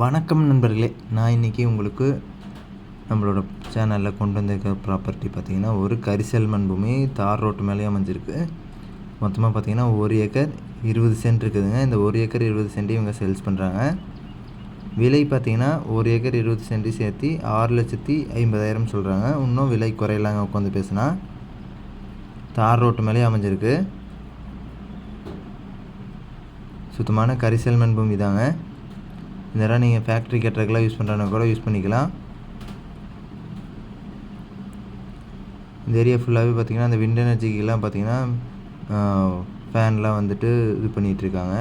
வணக்கம் நண்பர்களே. நான் இன்றைக்கி உங்களுக்கு நம்மளோட சேனலில் கொண்டு வந்திருக்க ப்ராப்பர்ட்டி பார்த்திங்கன்னா ஒரு கரிசல் மண் பூமி தார் ரோட்டு மேலேயே அமைஞ்சிருக்கு. மொத்தமாக பார்த்திங்கன்னா ஒரு ஏக்கர் இருபது சென்ட் இருக்குதுங்க. இந்த ஒரு ஏக்கர் இருபது சென்ட் இவங்க சேல்ஸ் பண்ணுறாங்க விலை பார்த்திங்கன்னா ஒரு ஏக்கர் இருபது சென்ட் சேர்த்து ஆறு லட்சத்தி ஐம்பதாயிரம் சொல்கிறாங்க இன்னும் விலை குறையலாங்க உட்காந்து பேசுனா. தார் ரோட்டு மேலேயே அமைஞ்சிருக்கு. சுத்தமான கரிசல் மண் பூமி தாங்க. இந்த இடம் நீங்கள் ஃபேக்ட்ரி கட்டுறதுக்கெலாம் யூஸ் பண்ணுறனா கூட யூஸ் பண்ணிக்கலாம். இந்த ஏரியா ஃபுல்லாகவே பார்த்தீங்கன்னா அந்த விண்ட் எனர்ஜிக்கெலாம் பார்த்திங்கன்னா ஃபேன்லாம் வந்துட்டு இது பண்ணிகிட்டு இருக்காங்க.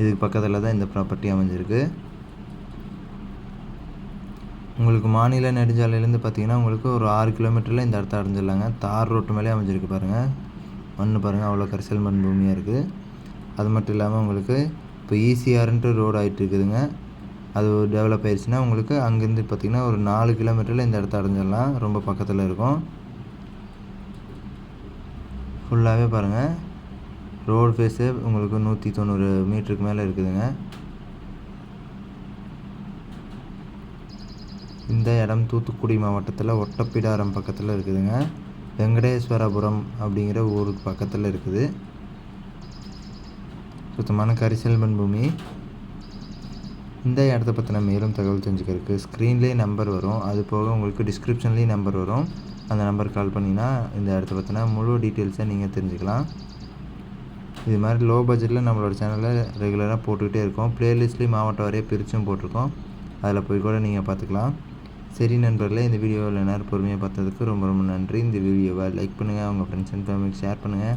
இதுக்கு பக்கத்தில் தான் இந்த ப்ராப்பர்ட்டி அமைஞ்சிருக்கு. உங்களுக்கு மாநில நெடுஞ்சாலையிலேருந்து பார்த்தீங்கன்னா உங்களுக்கு ஒரு ஆறு கிலோமீட்டரில் இந்த இடத்த அடைஞ்சிடலாங்க. தார் ரோட்டு மேலே அமைஞ்சிருக்கு பாருங்கள் மண் பாருங்கள் அவ்வளோ கரிசல் மண் பூமியாக இருக்குது அது மட்டும் இல்லாமல் உங்களுக்கு இப்போ ஈசிஆர்ன்ற ரோடு ஆகிட்டு இருக்குதுங்க அது டெவலப் ஆயிடுச்சுன்னா உங்களுக்கு அங்கேருந்து பார்த்திங்கன்னா ஒரு நாலு கிலோமீட்டரில் இந்த இடத்த அடைஞ்சிடலாம். ரொம்ப பக்கத்தில் இருக்கும். ஃபுல்லாகவே பாருங்கள் ரோடு ஃபேஸு உங்களுக்கு நூற்றி தொண்ணூறு மீட்டருக்கு மேலே இருக்குதுங்க. இந்த இடம் தூத்துக்குடி மாவட்டத்தில் ஒட்டப்பிடாரம் பக்கத்தில் இருக்குதுங்க. வெங்கடேஸ்வரபுரம் அப்படிங்கிற ஊருக்கு பக்கத்தில் இருக்குது. சுத்தமான கரிசல் மண் பூமி இந்த இடத்த பற்றின மேலும் தகவல் தெரிஞ்சுக்கிறதுக்கு ஸ்க்ரீன்லேயே நம்பர் வரும். அது போக உங்களுக்கு டிஸ்கிரிப்ஷன்லேயும் நம்பர் வரும். அந்த நம்பர் கால் பண்ணிங்கன்னா இந்த இடத்த பற்றின முழு டீட்டெயில்ஸை நீங்கள் தெரிஞ்சுக்கலாம். இது மாதிரி லோ பட்ஜெட்டில் நம்மளோட சேனலில் ரெகுலராக போட்டுக்கிட்டே இருக்கோம். ப்ளேலிஸ்ட்லேயும் மாவட்டம் வரைய பிரிச்சும் போட்டிருக்கோம். அதில் போய் கூட நீங்கள் பார்த்துக்கலாம். சரி நண்பர்களே இந்த வீடியோவில் நேரம் பொறுமையாக பார்த்ததுக்கு ரொம்ப ரொம்ப நன்றி. இந்த வீடியோவை லைக் பண்ணுங்கள் உங்கள் ஃப்ரெண்ட்ஸ் அண்ட் ஃபேமிலிக்கு ஷேர் பண்ணுங்கள்